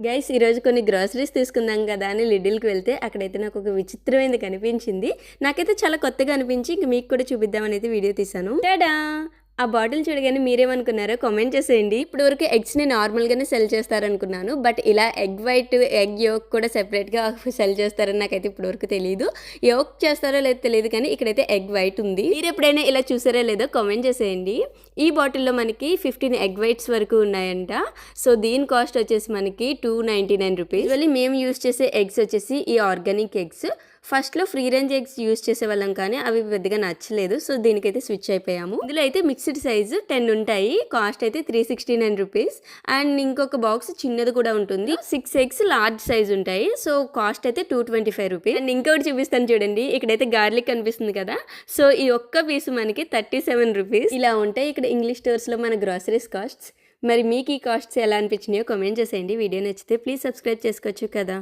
Guys ఈరోజు కొన్ని groceries తీసుకుందాం కదా అని లిడిల్కి వెళ్తే అక్కడైతే నాకు ఒక విచిత్రమైనది కనిపించింది. నాకైతే చాలా కొత్తగా అనిపించి ఇంక మీకు కూడా చూపిద్దామని అయితే వీడియో తీశాను. టాడా! ఆ బాటిల్ చూడగానే మీరేమనుకున్నారో కామెంట్ చేసేయండి. ఇప్పుడు వరకు ఎగ్స్ని నార్మల్గానే సెల్ చేస్తారనుకున్నాను. బట్ ఇలా ఎగ్ వైట్ ఎగ్ యోక్ కూడా సెపరేట్గా సెల్ చేస్తారని నాకైతే ఇప్పుడు వరకు తెలియదు యోక్ చేస్తారో లేదో తెలియదు కానీ ఇక్కడైతే ఎగ్ వైట్ ఉంది. మీరు ఎప్పుడైనా ఇలా చూసారో లేదో కామెంట్ చేసేయండి. ఈ బాటిల్లో మనకి ఫిఫ్టీన్ ఎగ్ వైట్స్ వరకు ఉన్నాయంట. సో దీని కాస్ట్ వచ్చేసి మనకి టూ నైంటీ నైన్ రూపీస్ మళ్ళీ మేము యూస్ చేసే ఎగ్స్ వచ్చేసి ఈ ఆర్గానిక్ ఎగ్స్. ఫస్ట్లో ఫ్రీ రేంజ్ ఎగ్స్ యూస్ చేసే వాళ్ళం కానీ అవి పెద్దగా నచ్చలేదు. సో దీనికైతే స్విచ్ అయిపోయాము. ఇందులో అయితే మిక్స్డ్ సైజు టెన్ ఉంటాయి. కాస్ట్ అయితే three sixty nine rupees. And ఇంకొక బాక్స్ చిన్నది కూడా ఉంటుంది. సిక్స్ ఎగ్స్ లార్జ్ సైజ్ ఉంటాయి. సో కాస్ట్ అయితే two twenty five rupees. And ఇంకొకటి చూపిస్తాను చూడండి. ఇక్కడైతే గార్లిక్ కనిపిస్తుంది కదా. సో ఈ ఒక్క పీస్ మనకి థర్టీ సెవెన్ రూపీస్. ఇలా ఉంటాయి. ఇక్కడ ఇంగ్లీష్ స్టోర్స్లో మన గ్రాసరీస్ కాస్ట్స్. మరి మీకు ఈ కాస్ట్స్ ఎలా అనిపించినాయో కామెంట్ చేసేయండి. వీడియో నచ్చితే ప్లీజ్ సబ్స్క్రైబ్ చేసుకోవచ్చు కదా.